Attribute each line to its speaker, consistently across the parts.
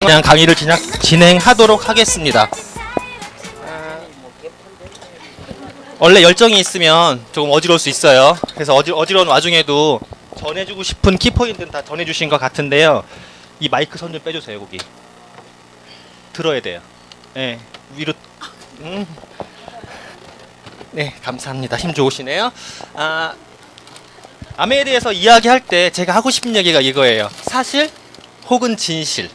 Speaker 1: 그냥 강의를 진행, 진행하도록 하겠습니다. 원래 열정이 있으면 조금 어지러울 수 있어요. 그래서 어지, 어지러운 와중에도 전해주고 싶은 키포인트는 다 전해주신 것 같은데요. 이 마이크 선 좀 빼주세요, 거기. 들어야 돼요. 네, 위로. 음. 네, 감사합니다. 힘 좋으시네요. 아, 아메에 대해서 이야기할 때 제가 하고 싶은 얘기가 이거예요. 사실 혹은 진실.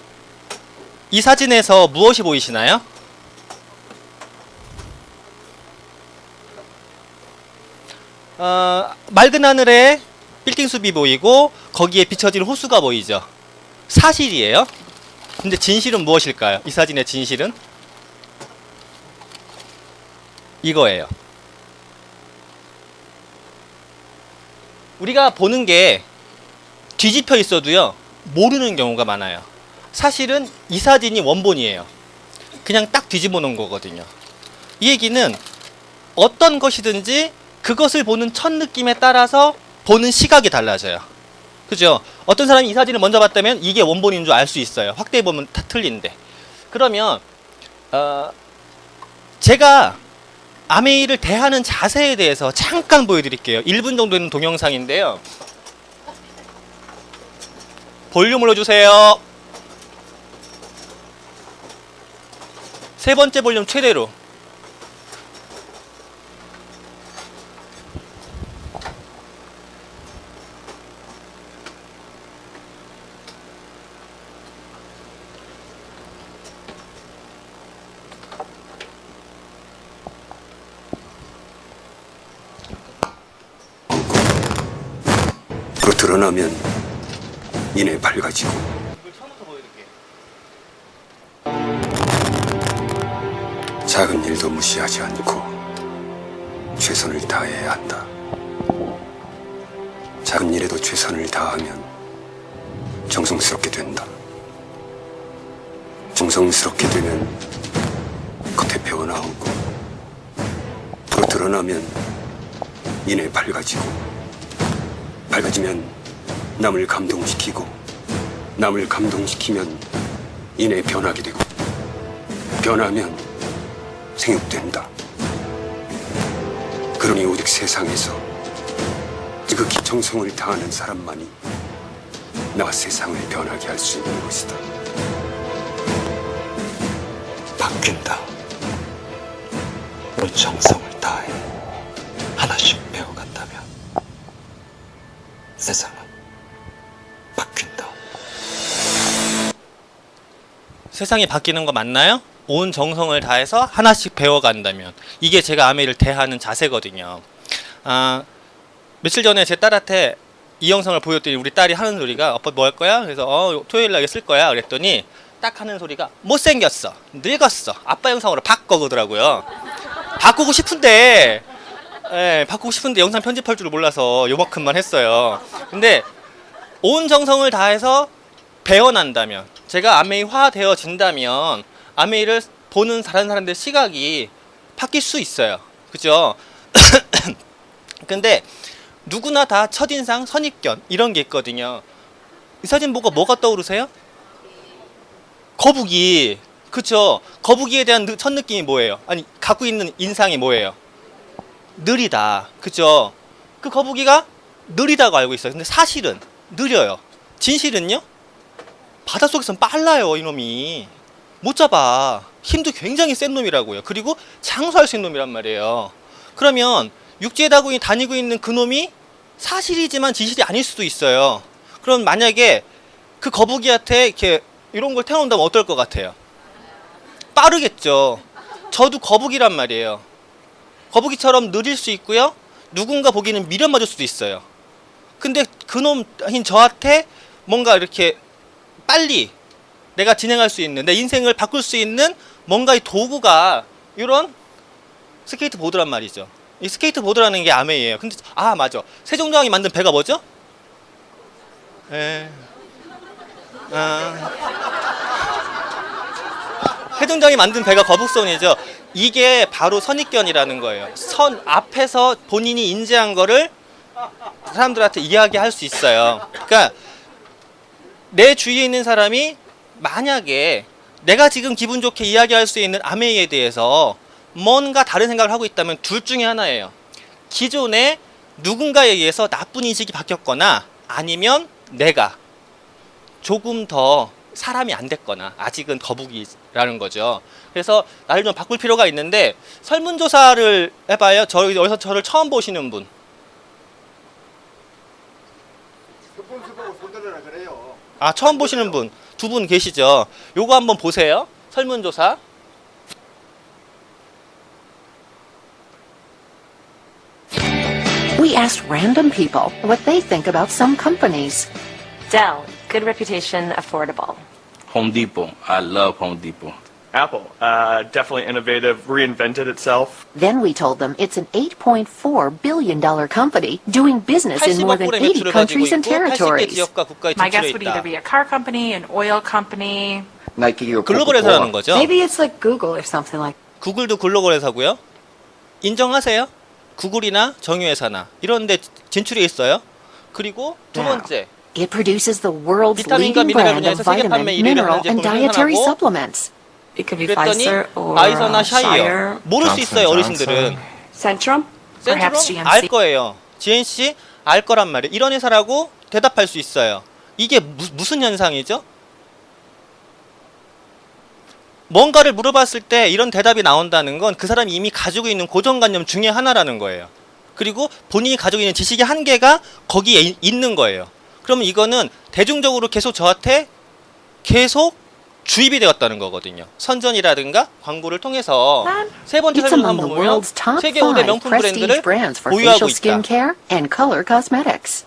Speaker 1: 이 사진에서 무엇이 보이시나요? 어, 맑은 하늘에 빌딩 숲이 보이고 거기에 비춰진 호수가 보이죠. 사실이에요. 근데 진실은 무엇일까요? 이 사진의 진실은 이거예요. 우리가 보는 게 뒤집혀 있어도요 모르는 경우가 많아요. 사실은 이 사진이 원본이에요. 그냥 딱 뒤집어 놓은 거거든요. 이 얘기는 어떤 것이든지 그것을 보는 첫 느낌에 따라서 보는 시각이 달라져요. 그죠? 어떤 사람이 이 사진을 먼저 봤다면 이게 원본인 줄 알 수 있어요. 확대해 보면 다 틀린데. 그러면 어, 제가 아메이를 대하는 자세에 대해서 잠깐 보여드릴게요. 1분 정도 되는 동영상인데요. 볼륨 올려주세요. 세 번째 볼륨 최대로.
Speaker 2: 그 드러나면 이내 밝아지고 작은 일도 무시하지 않고 최선을 다해야 한다. 작은 일에도 최선을 다하면 정성스럽게 된다. 정성스럽게 되면 겉에 배어나오고 또 드러나면 이내 밝아지고 밝아지면 남을 감동시키고 남을 감동시키면 이내 변하게 되고 변하면 생육된다. 그러니 오직 세상에서 지극히 정성을 다하는 사람만이 나와 세상을 변하게 할 수 있는 것이다. 바뀐다. 우리 정성을 다해 하나씩 배워간다면 세상은 바뀐다.
Speaker 1: 세상이 바뀌는 거 맞나요? 온 정성을 다해서 하나씩 배워간다면 이게 제가 아메이를 대하는 자세거든요. 아 며칠 전에 제 딸한테 이 영상을 보였더니 우리 딸이 하는 소리가 아빠 뭐 할 거야? 그래서 어 토요일 날에 쓸 거야. 그랬더니 딱 하는 소리가 못생겼어, 늙었어. 아빠 영상으로 바꿔 그러더라고요. 바꾸고 싶은데 예, 바꾸고 싶은데 영상 편집할 줄 몰라서 요만큼만 했어요. 근데 온 정성을 다해서 배워난다면 제가 아메이화 되어진다면 아메이를 보는 다른 사람들 시각이 바뀔 수 있어요. 그죠? 근데 누구나 다 첫인상, 선입견 이런 게 있거든요. 이 사진 보고 뭐가 떠오르세요? 거북이. 그쵸? 거북이에 대한 느- 첫 느낌이 뭐예요? 아니, 갖고 있는 인상이 뭐예요? 느리다. 그죠? 그 거북이가 느리다고 알고 있어요. 근데 사실은 느려요. 진실은요? 바닷속에선 빨라요, 이놈이. 못 잡아. 힘도 굉장히 센 놈이라고요. 그리고 장수할 수 있는 놈이란 말이에요. 그러면 육지에 다군이 다니고 있는 그 놈이 사실이지만 진실이 아닐 수도 있어요. 그럼 만약에 그 거북이한테 이렇게 이런 걸 태워놓는다면 어떨 것 같아요? 빠르겠죠. 저도 거북이란 말이에요. 거북이처럼 느릴 수 있고요. 누군가 보기에는 미련 맞을 수도 있어요. 근데 그놈인 저한테 뭔가 이렇게 빨리 내가 진행할 수 있는 내 인생을 바꿀 수 있는 뭔가의 도구가 이런 스케이트 보드란 말이죠. 이 스케이트 보드라는 게 아메이에요. 근데 아 맞아. 세종대왕이 만든 배가 뭐죠? 에. 아. 세종대왕이 만든 배가 거북선이죠. 이게 바로 선입견이라는 거예요. 선 앞에서 본인이 인지한 거를 사람들한테 이야기할 수 있어요. 그러니까 내 주위에 있는 사람이 만약에 내가 지금 기분 좋게 이야기할 수 있는 아메이에 대해서 뭔가 다른 생각을 하고 있다면 둘 중에 하나예요. 기존에 누군가에 의해서 나쁜 인식이 바뀌었거나 아니면 내가 조금 더 사람이 안 됐거나 아직은 거북이라는 거죠. 그래서 나를 좀 바꿀 필요가 있는데 설문조사를 해봐요. 저 여기서 저를 처음 보시는 분.
Speaker 3: 그래요.
Speaker 1: 아 처음 보시는 분 두 분 계시죠? 요거 한번 보세요. 설문조사.
Speaker 4: We asked random people what they think about some companies.
Speaker 5: Dell, good reputation, affordable.
Speaker 6: Home Depot. I love Home Depot.
Speaker 7: Apple, uh, definitely innovative, reinvented itself.
Speaker 4: Then we told them it's an $8.4 billion company doing business in more
Speaker 1: 80억
Speaker 4: than
Speaker 1: 불의
Speaker 4: 80
Speaker 1: 매출을 가지고
Speaker 4: countries and
Speaker 1: 있고 80개
Speaker 4: territories.
Speaker 1: 지역과 국가에
Speaker 8: My
Speaker 1: 진출해
Speaker 8: guess would either
Speaker 1: 있다.
Speaker 8: be a car company, an oil company.
Speaker 3: Nike or
Speaker 1: 글로벌 회사라는 거죠.
Speaker 4: Maybe it's like Google or something like
Speaker 1: 구글도 글로벌 회사고요. 인정하세요? 구글이나 정유회사나 이런 데 진출해 있어요. 그리고 두
Speaker 4: Now,
Speaker 1: 번째,
Speaker 4: It produces the world's
Speaker 1: 비타민과
Speaker 4: leading
Speaker 1: 미네랄
Speaker 4: brand of
Speaker 1: 분야에서 세계 판매
Speaker 4: vitamin,
Speaker 1: 1위를
Speaker 4: mineral,
Speaker 1: 하는
Speaker 4: and
Speaker 1: 제품을
Speaker 4: dietary
Speaker 1: 생산하고
Speaker 4: supplements.
Speaker 5: It could be
Speaker 1: 그랬더니
Speaker 5: Pfizer or
Speaker 1: 아이서나 샤이어
Speaker 5: Shire.
Speaker 1: 모를 수 있어요 어르신들은
Speaker 5: Centrum?
Speaker 8: Perhaps
Speaker 1: 센트럼
Speaker 8: GNC.
Speaker 1: 알 거예요 GNC 알 거란 말이에요 이런 회사라고 대답할 수 있어요 이게 무, 무슨 현상이죠? 뭔가를 물어봤을 때 이런 대답이 나온다는 건 그 사람이 이미 가지고 있는 고정관념 중에 하나라는 거예요 그리고 본인이 가지고 있는 지식의 한계가 거기에 이- 있는 거예요 그러면 이거는 대중적으로 계속 저한테 계속 주입이 되었다는 거거든요. 선전이라든가 광고를 통해서 세 번째
Speaker 4: among
Speaker 1: 한번 보면 세계 5대
Speaker 4: five
Speaker 1: 명품 브랜드를
Speaker 4: brands for
Speaker 1: 보유하고 있다.
Speaker 4: skincare and color cosmetics.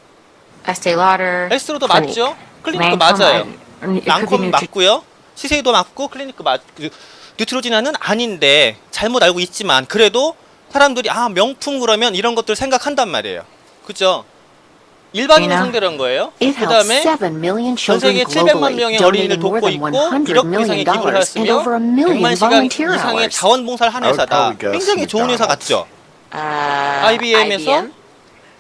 Speaker 8: Estee Lauder.
Speaker 1: 에스트로도
Speaker 5: 클리닉.
Speaker 1: 맞죠? 클리닉도 맞아요. 랑콤
Speaker 5: Nutri-
Speaker 1: 맞고요. 시세이도 맞고 클리닉도 맞. 그, 뉴트로지나는 아닌데 잘못 알고 있지만 그래도 사람들이 아 명품 그러면 이런 것들 생각한단 말이에요. 그죠? 일반인
Speaker 5: 이나.
Speaker 1: 상대로 거예요.
Speaker 4: It
Speaker 1: 그 다음에
Speaker 4: 7 million
Speaker 1: 전
Speaker 4: children
Speaker 1: 세계 700만
Speaker 4: globally,
Speaker 1: 명의 어린이를 돕고 있고
Speaker 4: 100
Speaker 1: 1억
Speaker 4: million
Speaker 1: 이상의 기부를 하였으며
Speaker 4: over a million
Speaker 1: 100만 시간 이상의. 자원봉사를 한 회사다. 굉장히 좋은 회사. 같죠?
Speaker 5: Uh,
Speaker 1: IBM에서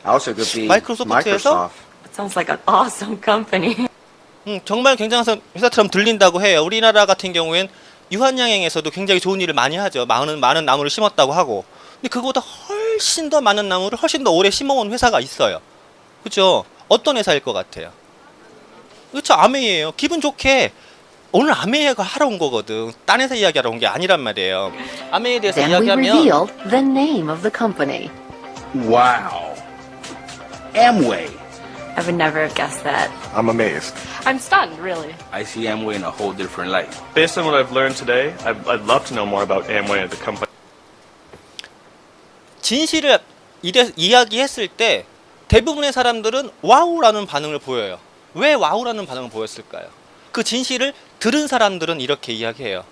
Speaker 1: 마이크로소프트에서
Speaker 3: Microsoft.
Speaker 5: It sounds like an awesome company.
Speaker 1: 음, 정말 굉장한 회사처럼 들린다고 해요. 우리나라 같은 경우엔 유한양행에서도 굉장히 좋은 일을 많이 하죠. 많은 많은 나무를 심었다고 하고. 근데 그거보다 훨씬 더 많은 나무를 훨씬 더 오래 심어온 회사가 있어요. 그죠? 어떤 회사일 것 같아요? 그렇죠. 아메이에요. 기분 좋게 오늘 아메이가 하러 온 거거든. 딴 회사 이야기하러 온 게 아니란 말이에요. 아메이에 대해서
Speaker 4: Then we
Speaker 1: 이야기하면
Speaker 4: revealed the name of the company.
Speaker 6: Wow. Amway.
Speaker 5: I would never have guessed that.
Speaker 3: I'm amazed.
Speaker 8: I'm stunned, really.
Speaker 6: I see Amway in a whole different light.
Speaker 7: Based on what I've learned today, I'd, I'd love to know more about Amway, the company.
Speaker 1: 진실을 이래, 이야기했을 때 대부분의 사람들은 와우라는 반응을 보여요. 왜 와우라는 반응을 보였을까요? 그 진실을 들은 사람들은 이렇게 이야기해요.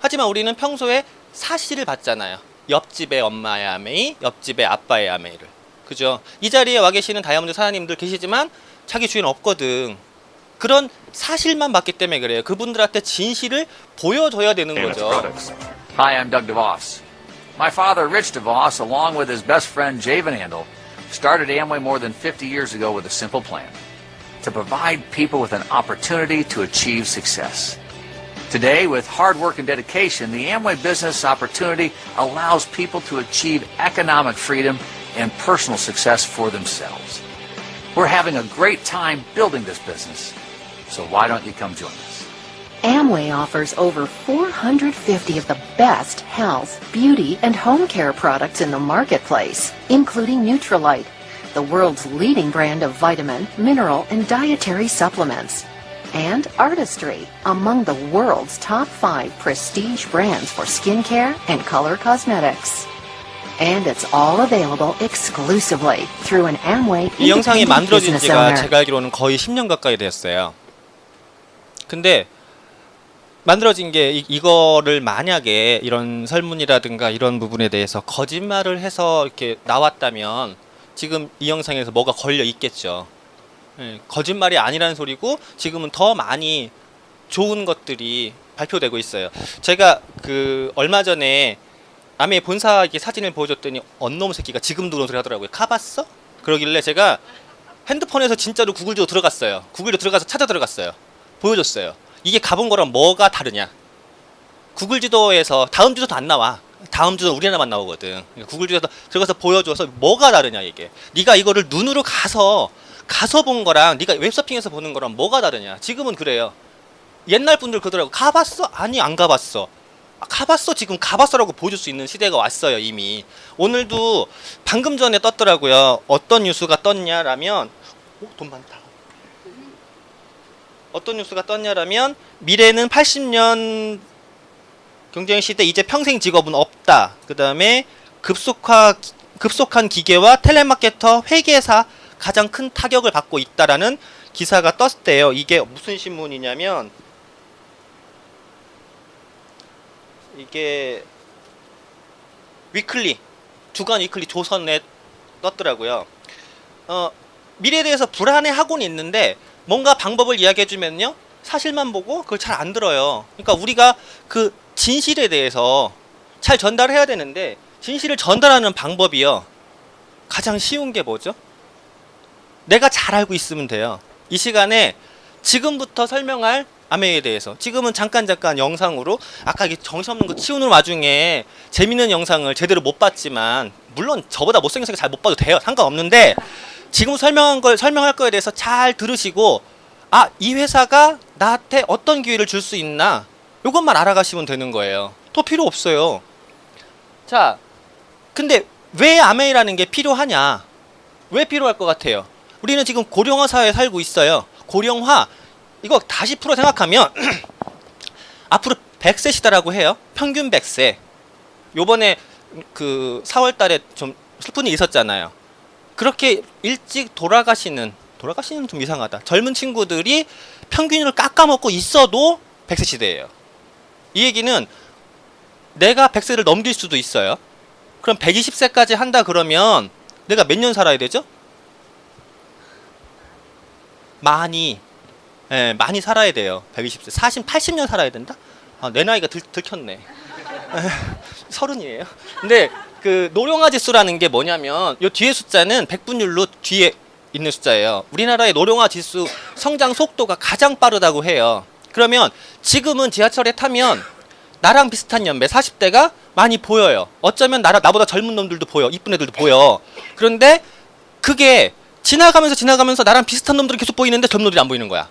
Speaker 1: 하지만 우리는 평소에 사실을 봤잖아요. 옆집의 엄마의 아메이, 옆집의 아빠의 아메이를. 그죠? 이 자리에 와 계시는 다이아몬드 사장님들 계시지만 자기 주인 없거든. 그런 사실만 봤기 때문에 그래요. 그분들한테 진실을 보여줘야 되는 거죠.
Speaker 9: Hi, I'm Doug DeVos. My father, Rich DeVos, along with his best friend Jay Van Andel, started Amway more than 50 years ago with a simple plan to provide people with an opportunity to achieve success. Today, with hard work and dedication, the Amway business opportunity allows people to achieve economic freedom and personal success for themselves. We're having a great time building this business, so why don't you come join us?
Speaker 4: Amway offers over 450 of the best health, beauty, and home care products in the marketplace, including Neutralite, the world's leading brand of vitamin, mineral, and dietary supplements. And Artistry, among the world's top five prestige brands for skincare and color cosmetics. And it's all available exclusively through an Amway
Speaker 1: 이 영상이
Speaker 4: independent
Speaker 1: 만들어진
Speaker 4: business
Speaker 1: 지가
Speaker 4: owner.
Speaker 1: 제가 알기로는 거의 10년 가까이 됐어요. 근데 만들어진 게 이, 이거를 만약에 이런 설문이라든가 이런 부분에 대해서 거짓말을 해서 이렇게 나왔다면 지금 이 영상에서 뭐가 걸려 있겠죠. 예, 거짓말이 아니라는 소리고 지금은 더 많이 좋은 것들이 발표되고 있어요. 제가 그 얼마 전에 아메 본사 이렇게 사진을 보여줬더니 언놈 새끼가 지금도 그런 소리 하더라고요. 가봤어? 그러길래 제가 핸드폰에서 진짜로 구글로 들어갔어요. 구글로 들어가서 찾아 들어갔어요. 보여줬어요. 이게 가본 거랑 뭐가 다르냐? 구글 지도에서 다음 주소도 안 나와. 다음 주소 우리나라만 나오거든. 그러니까 구글 지도에서 들어가서 보여줘서 뭐가 다르냐 이게. 네가 이거를 눈으로 가서 가서 본 거랑 네가 웹서핑에서 보는 거랑 뭐가 다르냐. 지금은 그래요. 옛날 분들 그러더라고. 가봤어? 아니 안 가봤어. 아, 가봤어 지금 가봤어라고 보여줄 수 있는 시대가 왔어요 이미. 오늘도 방금 전에 떴더라고요. 어떤 뉴스가 떴냐라면 오, 돈 많다. 어떤 뉴스가 떴냐라면 미래는 80년 경쟁 시대 이제 평생 직업은 없다. 그다음에 급속화 급속한 기계와 텔레마케터 회계사 가장 큰 타격을 받고 있다라는 기사가 떴대요. 이게 무슨 신문이냐면 이게 위클리 주간 위클리 조선에 떴더라고요. 어, 미래에 대해서 불안해하고는 있는데 뭔가 방법을 이야기해 주면요 사실만 보고 그걸 잘 안 들어요. 그러니까 우리가 그 진실에 대해서 잘 전달해야 되는데 진실을 전달하는 방법이요 가장 쉬운 게 뭐죠? 내가 잘 알고 있으면 돼요. 이 시간에 지금부터 설명할 아메에 대해서 지금은 잠깐 잠깐 영상으로 아까 이게 정신없는 거 치우는 와중에 재밌는 영상을 제대로 못 봤지만 물론 저보다 못생겨서 잘 못 봐도 돼요 상관없는데 지금 설명한 걸 설명할 거에 대해서 잘 들으시고 아 이 회사가 나한테 어떤 기회를 줄 수 있나 요것만 알아가시면 되는 거예요 또 필요 없어요 자 근데 왜 아메이라는 게 필요하냐 왜 필요할 것 같아요 우리는 지금 고령화 사회에 살고 있어요 고령화 이거 다시 풀어 생각하면 앞으로 100세 시대라고 해요. 평균 100세. 요번에 그 4월 달에 좀 슬픈 일이 있었잖아요. 그렇게 일찍 돌아가시는 돌아가시는 좀 이상하다. 젊은 친구들이 평균을 깎아먹고 있어도 100세 시대예요. 이 얘기는 내가 100세를 넘길 수도 있어요. 그럼 120세까지 한다 그러면 내가 몇 년 살아야 되죠? 많이 예, 많이 살아야 돼요. 120세. 40, 80년 살아야 된다? 아, 내 나이가 들, 들켰네. 서른이에요. 근데 그 노령화 지수라는 게 뭐냐면 요 뒤에 숫자는 백분율로 뒤에 있는 숫자예요. 우리나라의 노령화 지수 성장 속도가 가장 빠르다고 해요. 그러면 지금은 지하철에 타면 나랑 비슷한 연배 40대가 많이 보여요. 어쩌면 나라 나보다 젊은 놈들도 보여. 이쁜 애들도 보여. 그런데 그게 지나가면서 지나가면서 나랑 비슷한 놈들이 계속 보이는데 젊은 놈들이 안 보이는 거야.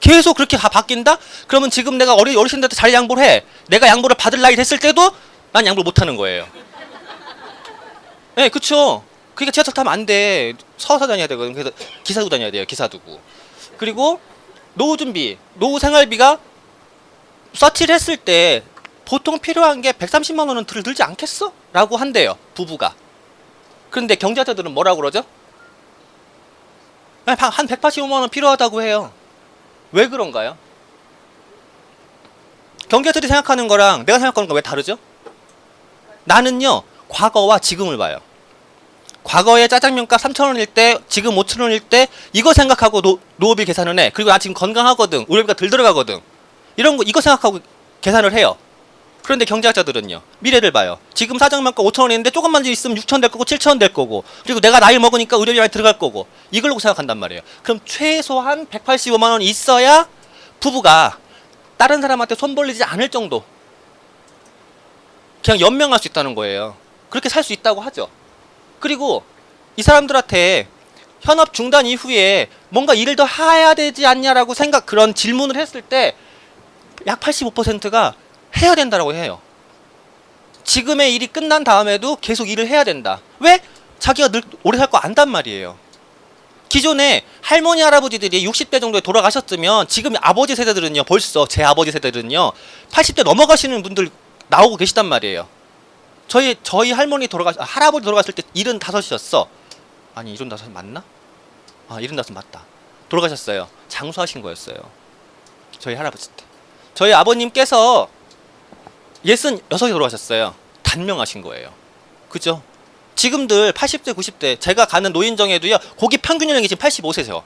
Speaker 1: 계속 그렇게 다 바뀐다? 그러면 지금 내가 어리 어르신들한테 잘 양보를 해. 내가 양보를 받을 나이 됐을 때도 난 양보를 못 하는 거예요. 예, 네, 그쵸. 그러니까 지하철 타면 안 돼. 서서 다녀야 되거든. 그래서 기사 두고 다녀야 돼요. 기사 두고. 그리고 노후 준비, 노후 생활비가 서치를 했을 때 보통 필요한 게 130만 원은 들, 들지 않겠어? 라고 한대요. 부부가. 그런데 경제자들은 뭐라고 그러죠? 한 185만 원 필요하다고 해요. 왜 그런가요? 경제들이 생각하는 거랑 내가 생각하는 거 왜 다르죠? 나는요 과거와 지금을 봐요. 과거에 짜장면값 3,000원일 때 지금 5,000원일 때 이거 생각하고 노, 노후비 계산을 해. 그리고 나 지금 건강하거든. 의료비가 덜 들어가거든. 이런 거 이거 생각하고 계산을 해요. 그런데 경제학자들은요. 미래를 봐요. 지금 사장면값 5,000원인데 조금만 더 있으면 6,000원 될 거고 7,000원 될 거고 그리고 내가 나이 먹으니까 의료비 많이 들어갈 거고 이걸로 생각한단 말이에요. 그럼 최소한 185만 원이 있어야 부부가 다른 사람한테 손 벌리지 않을 정도 그냥 연명할 수 있다는 거예요. 그렇게 살 수 있다고 하죠. 그리고 이 사람들한테 현업 중단 이후에 뭔가 일을 더 해야 되지 않냐라고 생각 그런 질문을 했을 때 약 85%가 해야 된다라고 해요. 지금의 일이 끝난 다음에도 계속 일을 해야 된다. 왜? 자기가 늘 오래 살 거 안단 말이에요. 기존에 할머니 할아버지들이 60대 정도에 돌아가셨으면 지금 아버지 세대들은요 벌써 제 아버지 세대들은요 80대 넘어가시는 분들 나오고 계시단 말이에요. 저희 저희 할머니 돌아가 아, 할아버지 돌아갔을 때 75이었어. 아니 75 맞나? 아 75 맞다. 돌아가셨어요. 장수하신 거였어요. 저희 할아버지 때. 저희 아버님께서 예순 여섯에 돌아가셨어요. 단명하신 거예요. 그죠? 지금들 80대, 90대 제가 가는 노인정에도요. 거기 평균 연령이 지금 85세세요.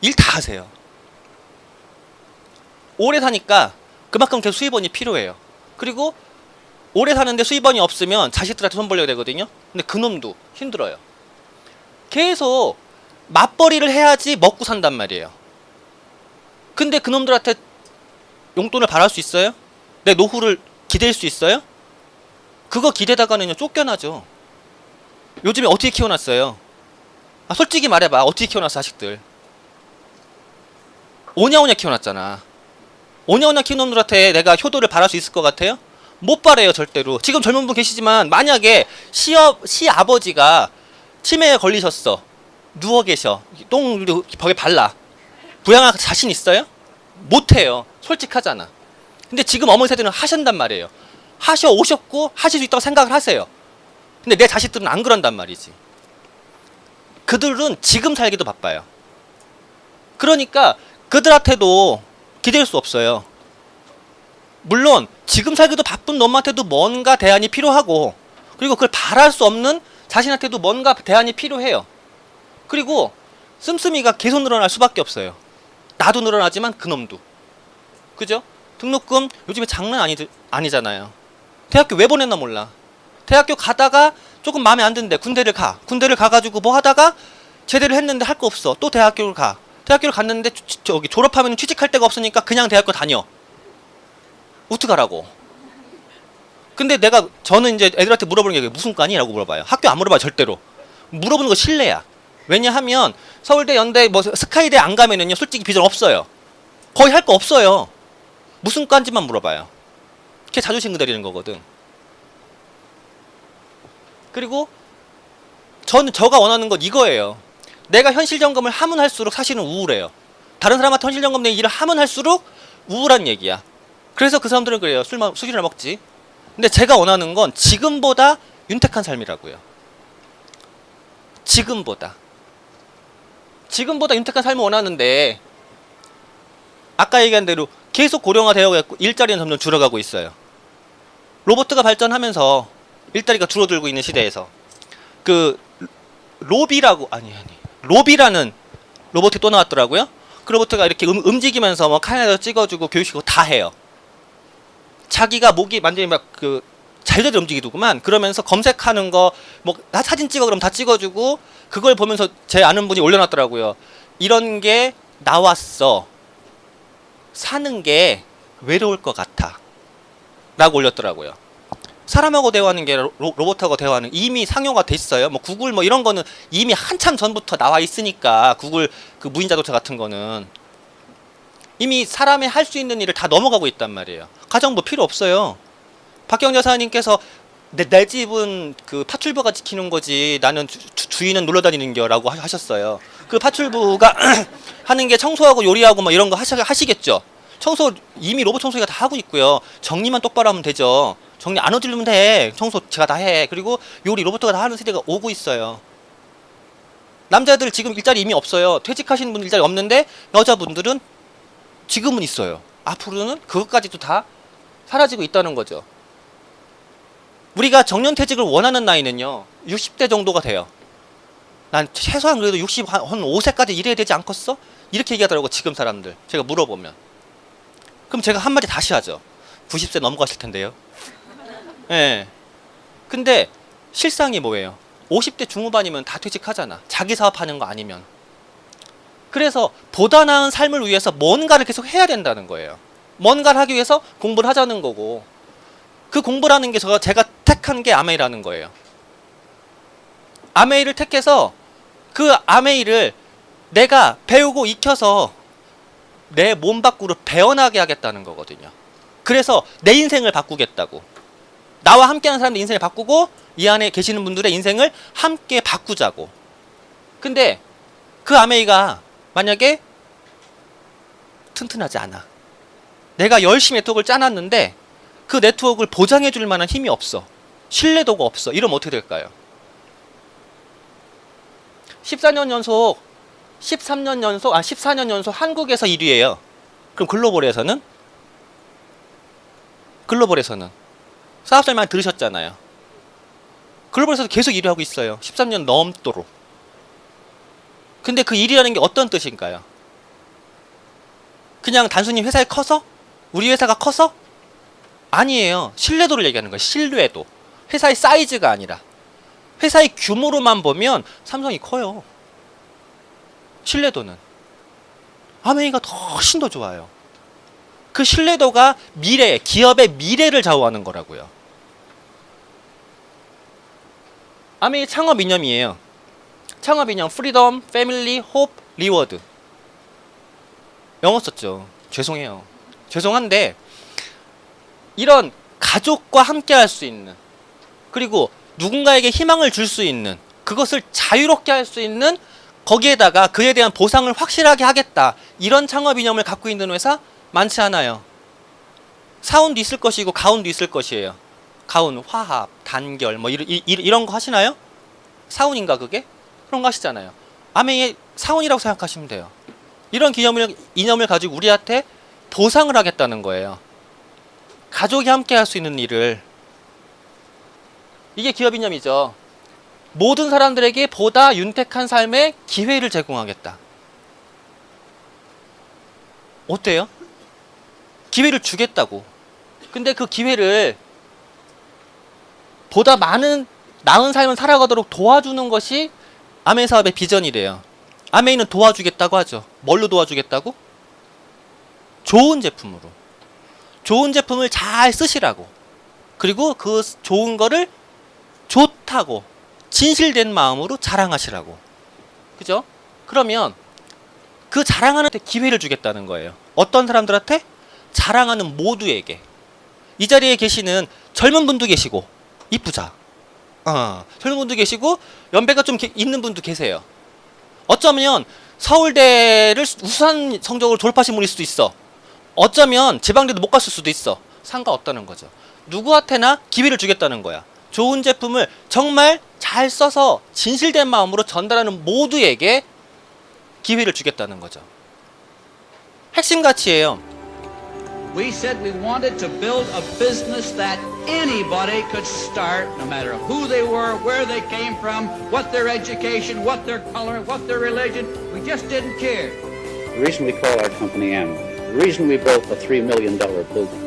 Speaker 1: 일 다 하세요. 오래 사니까 그만큼 계속 수입원이 필요해요. 그리고 오래 사는데 수입원이 없으면 자식들한테 손 벌려야 되거든요. 근데 그놈도 힘들어요. 계속 맞벌이를 해야지 먹고 산단 말이에요. 근데 그놈들한테 용돈을 바랄 수 있어요? 내 노후를 기댈 수 있어요? 그거 기대다가는요 쫓겨나죠. 요즘에 어떻게 키워놨어요? 아, 솔직히 말해봐 어떻게 키워놨어 자식들? 오냐오냐 키워놨잖아. 오냐오냐 키운 놈들한테 내가 효도를 바랄 수 있을 것 같아요? 못 바래요 절대로. 지금 젊은 분 계시지만 만약에 시어 시아버지가 치매에 걸리셨어. 누워 계셔. 똥 벽에 발라. 부양할 자신 있어요? 못해요. 솔직하잖아. 근데 지금 어머니 세대는 하신단 말이에요. 하셔 오셨고 하실 수 있다고 생각을 하세요. 근데 내 자식들은 안 그런단 말이지. 그들은 지금 살기도 바빠요. 그러니까 그들한테도 기댈 수 없어요. 물론 지금 살기도 바쁜 놈한테도 뭔가 대안이 필요하고 그리고 그걸 바랄 수 없는 자신한테도 뭔가 대안이 필요해요. 그리고 씀씀이가 계속 늘어날 수밖에 없어요. 나도 늘어나지만 그놈도. 그죠? 등록금 요즘에 장난 아니, 아니잖아요. 대학교 왜 보냈나 몰라. 대학교 가다가 조금 마음에 안 드는데 군대를 가. 군대를 가가지고 뭐 하다가 제대를 했는데 할 거 없어. 또 대학교를 가. 대학교를 갔는데 취- 저기 졸업하면 취직할 데가 없으니까 그냥 대학교 다녀. 어떡하라고. 근데 내가 저는 이제 애들한테 물어보는 게 무슨 과니라고 물어봐요. 학교 안 물어봐요 절대로. 물어보는 거 실례야. 왜냐하면 서울대, 연대, 뭐 스카이대 안 가면은요 솔직히 비전 없어요. 거의 할 거 없어요. 무슨 과인지만 물어봐요. 그게 자존심 그대리는 거거든. 그리고 저는 저가 원하는 건 이거예요. 내가 현실 점검을 하면 할수록 사실은 우울해요. 다른 사람한테 현실 점검 내 일을 하면 할수록 우울한 얘기야. 그래서 그 사람들은 그래요. 술, 마- 술이나 먹지. 근데 제가 원하는 건 지금보다 윤택한 삶이라고요. 지금보다. 지금보다 윤택한 삶을 원하는데 아까 얘기한 대로 계속 고령화되어 있고 일자리는 점점 줄어가고 있어요. 로보트가 발전하면서 일자리가 줄어들고 있는 시대에서 그 로비라고 아니 아니 로비라는 로봇이 또 나왔더라고요. 그 로봇가 이렇게 음, 움직이면서 뭐 카메라 찍어주고 교육시키고 다 해요. 자기가 목이 완전히 막그 잘되게 움직이더구만. 그러면서 검색하는 거 뭐 사진 찍어 그럼 다 찍어주고 그걸 보면서 제 아는 분이 올려놨더라고요. 이런 게 나왔어. 사는 게 외로울 것 같아. 라고 올렸더라고요. 사람하고 대화하는 게 로, 로봇하고 대화하는 이미 상용화 됐어요. 뭐 구글 뭐 이런 거는 이미 한참 전부터 나와 있으니까 구글 그 무인 자동차 같은 거는 이미 사람이 할수 있는 일을 다 넘어가고 있단 말이에요. 가정부 필요 없어요. 박경 여사님께서 내, 내 집은 그 파출부가 지키는 거지 나는 주, 주, 인은 놀러 다니는 거라고 하- 하셨어요. 그 파출부가 하는 게 청소하고 요리하고 뭐 이런 거 하시, 하시겠죠. 청소 이미 로봇 청소기가 다 하고 있고요. 정리만 똑바로 하면 되죠. 정리 안 어지르면 돼. 청소 제가 다 해. 그리고 요리 로봇가 다 하는 세대가 오고 있어요. 남자들 지금 일자리 이미 없어요. 퇴직하시는 분들 일자리 없는데 여자분들은 지금은 있어요. 앞으로는 그것까지도 다 사라지고 있다는 거죠. 우리가 정년퇴직을 원하는 나이는요. 60대 정도가 돼요. 난 최소한 그래도 60, 한 5세까지 일해야 되지 않겠어? 이렇게 얘기하더라고 지금 사람들. 제가 물어보면. 그럼 제가 한마디 다시 하죠. 90세 넘어가실 텐데요. 예. 근데 실상이 뭐예요? 50대 중후반이면 다 퇴직하잖아. 자기 사업하는 거 아니면. 그래서 보다 나은 삶을 위해서 뭔가를 계속 해야 된다는 거예요. 뭔가를 하기 위해서 공부를 하자는 거고. 그 공부라는 게 제가, 택한 게 아메이라는 거예요. 아메이를 택해서 그 아메이를 내가 배우고 익혀서 내 몸 밖으로 배어나게 하겠다는 거거든요. 그래서 내 인생을 바꾸겠다고. 나와 함께하는 사람들 인생을 바꾸고 이 안에 계시는 분들의 인생을 함께 바꾸자고. 근데 그 아메이가 만약에 튼튼하지 않아. 내가 열심히 네트워크를 짜놨는데 그 네트워크를 보장해 줄 만한 힘이 없어. 신뢰도가 없어. 이러면 어떻게 될까요? 14년 연속 13년 연속 아 14년 연속 한국에서 1위예요. 그럼 글로벌에서는 글로벌에서는 사업설 많이 들으셨잖아요. 글로벌에서도 계속 1위 하고 있어요. 13년 넘도록. 근데 그 1위라는 게 어떤 뜻인가요? 그냥 단순히 회사에 커서 우리 회사가 커서 아니에요. 신뢰도를 얘기하는 거예요. 신뢰도. 회사의 사이즈가 아니라 회사의 규모로만 보면 삼성이 커요. 신뢰도는 아메이가 더 훨씬 더 좋아요. 그 신뢰도가 미래, 기업의 미래를 좌우하는 거라고요. 아메이 창업 이념이에요. 창업 이념 프리덤, 패밀리, 홉, 리워드. 영어 썼죠. 죄송해요. 죄송한데 이런 가족과 함께 할 수 있는 그리고 누군가에게 희망을 줄 수 있는 그것을 자유롭게 할 수 있는 거기에다가 그에 대한 보상을 확실하게 하겠다. 이런 창업 이념을 갖고 있는 회사 많지 않아요. 사운도 있을 것이고 가운도 있을 것이에요. 가운, 화합, 단결 뭐 이런 이런 거 하시나요? 사운인가 그게? 그런 거 하시잖아요. 아메의 사운이라고 생각하시면 돼요. 이런 기념을 이념을 가지고 우리한테 보상을 하겠다는 거예요. 가족이 함께 할 수 있는 일을 이게 기업 이념이죠. 모든 사람들에게 보다 윤택한 삶의 기회를 제공하겠다. 어때요? 기회를 주겠다고. 근데 그 기회를 보다 많은 나은 삶을 살아가도록 도와주는 것이 아메이 사업의 비전이래요. 아메이는 도와주겠다고 하죠. 뭘로 도와주겠다고? 좋은 제품으로. 좋은 제품을 잘 쓰시라고. 그리고 그 좋은 거를 좋다고 진실된 마음으로 자랑하시라고. 그죠? 그러면 그 자랑하는 데 기회를 주겠다는 거예요. 어떤 사람들한테? 자랑하는 모두에게. 이 자리에 계시는 젊은 분도 계시고 이쁘자. 어, 젊은 분도 계시고 연배가 좀 게- 있는 분도 계세요. 어쩌면 서울대를 우수한 성적으로 졸업하신 분일 수도 있어. 어쩌면 지방대도 못 갔을 수도 있어. 상관없다는 거죠. 누구한테나 기회를 주겠다는 거야. 좋은 제품을 정말 잘 써서 진실된 마음으로 전달하는 모두에게 기회를 주겠다는 거죠. 핵심 가치예요.
Speaker 10: We said we wanted to build a business that anybody could start, no matter who they were, where they came from, what their education, what their color, what their religion. We just didn't care.
Speaker 11: The reason we call our company Amway, the reason we built a $3 million building,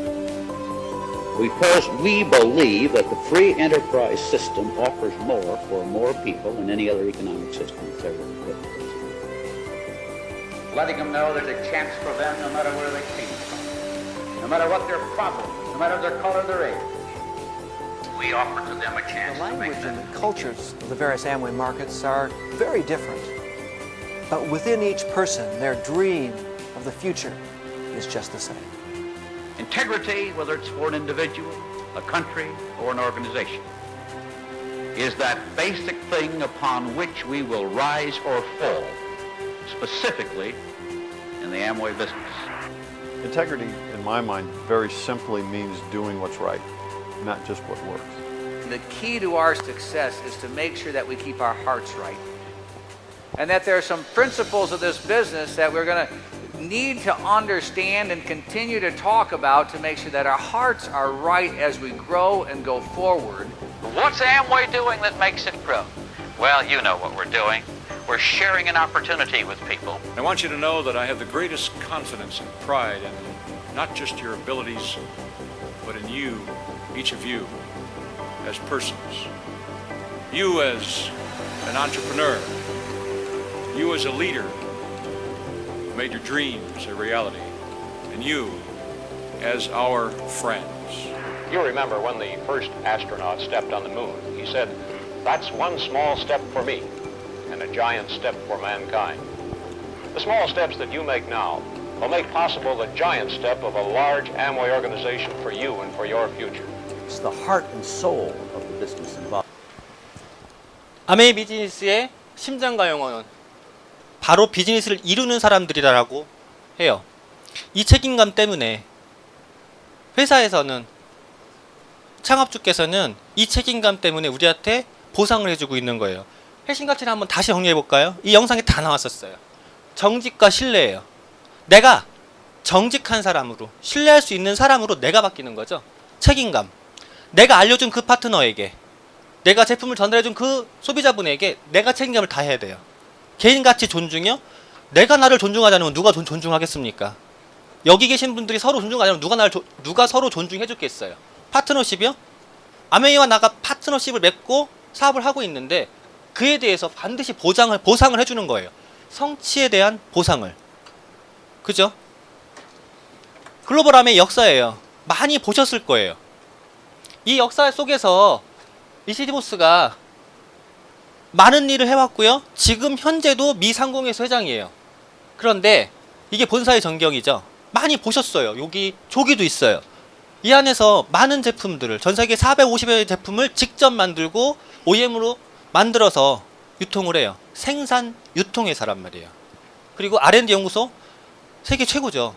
Speaker 11: because we believe that the free enterprise system offers more for more people than any other economic system that's ever been put.
Speaker 10: Letting them know there's a chance for them no matter where they came from, no matter what their problem, no matter their color, their age. We offer to them a chance
Speaker 12: The
Speaker 10: to make
Speaker 12: language
Speaker 10: them
Speaker 12: and cultures of the various Amway markets are very different. But within each person, their dream of the future is just the same.
Speaker 10: Integrity, whether it's for an individual, a country, or an organization, is that basic thing upon which we will rise or fall, specifically in the Amway business.
Speaker 13: Integrity, in my mind, very simply means doing what's right, not just what works.
Speaker 9: The key to our success is to make sure that we keep our hearts right. And that there are some principles of this business that we're going to need to understand and continue to talk about to make sure that our hearts are right as we grow and go forward.
Speaker 10: What's Amway doing that makes it grow? Well, you know what we're doing. We're sharing an opportunity with people.
Speaker 14: I want you to know that I have the greatest confidence and pride in not just your abilities, but in you, each of you, as persons. You as an entrepreneur. You as a leader who made your dreams a reality. And you as our friends.
Speaker 15: You remember when the first astronaut stepped on the moon. He said, That's one small step for me and a giant step for mankind. The small steps that you make now will make possible the giant step of a large Amway organization for you and for your future.
Speaker 11: It's the heart and soul of the business involved.
Speaker 1: 아메이 비즈니스의 심장과 영혼은 바로 비즈니스를 이루는 사람들이라고 해요. 이 책임감 때문에 회사에서는 창업주께서는 이 책임감 때문에 우리한테 보상을 해주고 있는 거예요. 핵심 가치를 한번 다시 정리해 볼까요? 이 영상에 다 나왔었어요. 정직과 신뢰예요. 내가 정직한 사람으로 신뢰할 수 있는 사람으로 내가 바뀌는 거죠. 책임감. 내가 알려준 그 파트너에게 내가 제품을 전달해준 그 소비자분에게 내가 책임감을 다해야 돼요. 개인 가치 존중이요? 내가 나를 존중하지 않으면 누가 존, 존중하겠습니까? 여기 계신 분들이 서로 존중하지 않으면 누가 나를 조- 누가 서로 존중해 줬겠어요? 파트너십이요? 아메이와 나가 파트너십을 맺고 사업을 하고 있는데 그에 대해서 반드시 보장을 보상을 해주는 거예요. 성취에 대한 보상을. 그죠? 글로벌함의 역사예요. 많이 보셨을 거예요. 이 역사 속에서 리시디보스가 많은 일을 해왔고요. 지금 현재도 미 상공회에서 회장이에요. 그런데 이게 본사의 전경이죠. 많이 보셨어요. 여기 조기도 있어요. 이 안에서 많은 제품들을 전 세계 450여 제품을 직접 만들고 OEM으로 만들어서 유통을 해요. 생산 유통회사란 말이에요. 그리고 R&D 연구소 세계 최고죠.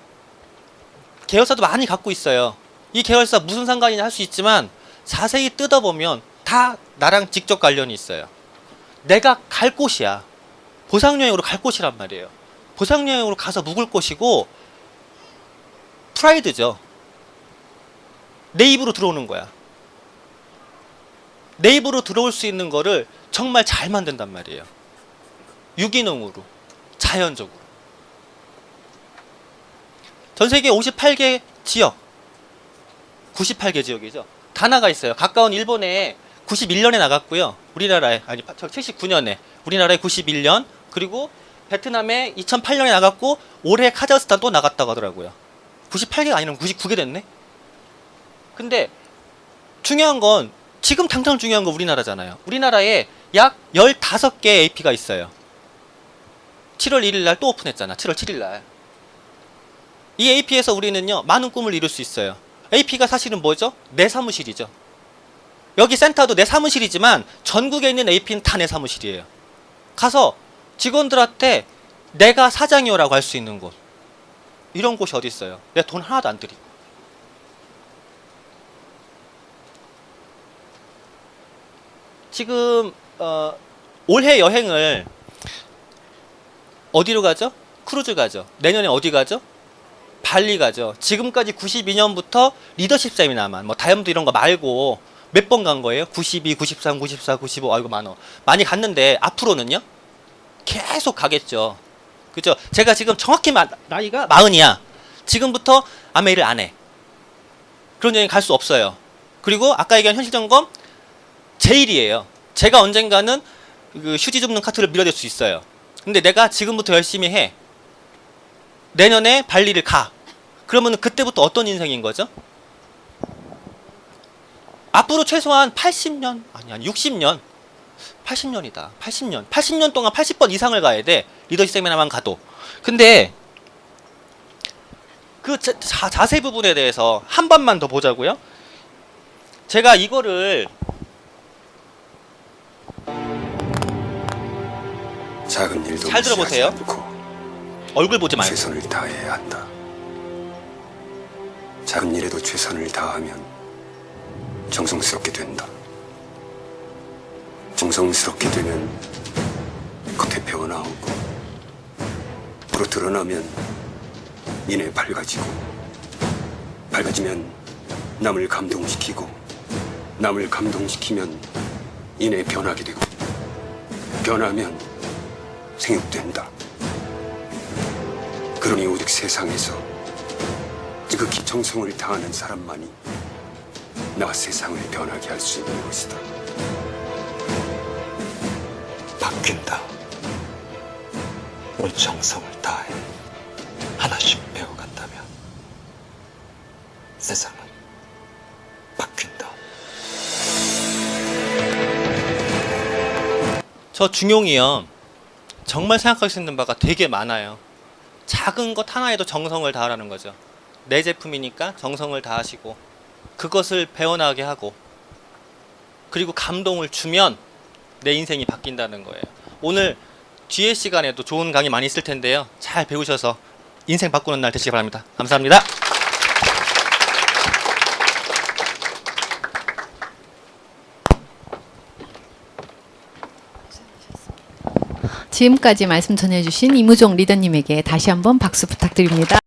Speaker 1: 계열사도 많이 갖고 있어요. 이 계열사 무슨 상관이냐 할 수 있지만 자세히 뜯어보면 다 나랑 직접 관련이 있어요. 내가 갈 곳이야. 보상여행으로 갈 곳이란 말이에요. 보상여행으로 가서 묵을 곳이고 프라이드죠. 내 입으로 들어오는 거야. 내 입으로 들어올 수 있는 거를 정말 잘 만든단 말이에요. 유기농으로, 자연적으로. 전 세계 58개 지역, 98개 지역이죠. 다 나가 있어요. 가까운 일본에 91년에 나갔고요. 우리나라에 아니 79년에 우리나라에 91년 그리고 베트남에 2008년에 나갔고 올해 카자흐스탄 또 나갔다고 하더라고요. 98개가 아니면 99개 됐네. 근데 중요한 건 지금 당장 중요한 건 우리나라잖아요. 우리나라에 약 15개 AP가 있어요. 7월 1일 날 또 오픈했잖아. 7월 7일 날. 이 AP에서 우리는요. 많은 꿈을 이룰 수 있어요. AP가 사실은 뭐죠? 내 사무실이죠. 여기 센터도 내 사무실이지만 전국에 있는 AP는 다 내 사무실이에요. 가서 직원들한테 내가 사장이요라고 할 수 있는 곳. 이런 곳이 어디 있어요? 내 돈 하나도 안 들이고. 지금 어, 올해 여행을 어디로 가죠? 크루즈 가죠. 내년에 어디 가죠? 발리 가죠. 지금까지 92년부터 리더십 세미나만 뭐 다이아몬드 이런 거 말고 몇 번 간 거예요? 92, 93, 94, 95. 아이고 많어. 많이 갔는데 앞으로는요? 계속 가겠죠. 그죠? 제가 지금 정확히 마, 나이가 마흔이야. 지금부터 일을 안 해. 그런 여행 갈 수 없어요. 그리고 아까 얘기한 현실 점검 제일이에요. 제가 언젠가는 그 휴지 줍는 카트를 밀어댈 수 있어요. 근데 내가 지금부터 열심히 해. 내년에 발리를 가. 그러면 그때부터 어떤 인생인 거죠? 앞으로 최소한 80년, 아니, 아니, 60년. 80년이다. 80년. 80년 동안 80번 이상을 가야 돼. 리더십 세미나만 가도. 근데 그 자, 자, 자세 부분에 대해서 한 번만 더 보자고요. 제가 이거를
Speaker 2: 작은 일도
Speaker 1: 잘 들어보세요. 얼굴 보지 말고.
Speaker 2: 최선을 다해야 한다. 작은 일에도 최선을 다하면 정성스럽게 된다. 정성스럽게 되면 겉에 배어 나오고 으로 드러나면 이내 밝아지고 밝아지면 남을 감동시키고 남을 감동시키면 이내 변하게 되고 변하면 생육된다. 그러니 오직 세상에서 지극히 정성을 다하는 사람만이 나와 세상을 변하게 할 수 있는 것이다.
Speaker 16: 바뀐다. 우리 정성을 다해 하나씩 배워간다면 세상은 바뀐다.
Speaker 1: 저 중용이요. 정말 생각할 수 있는 바가 되게 많아요. 작은 것 하나에도 정성을 다하라는 거죠. 내 제품이니까 정성을 다하시고 그것을 배워나가게 하고 그리고 감동을 주면 내 인생이 바뀐다는 거예요. 오늘 뒤에 시간에도 좋은 강의 많이 있을 텐데요. 잘 배우셔서 인생 바꾸는 날 되시기 바랍니다. 감사합니다.
Speaker 17: 지금까지 말씀 전해주신 이무종 리더님에게 다시 한번 박수 부탁드립니다.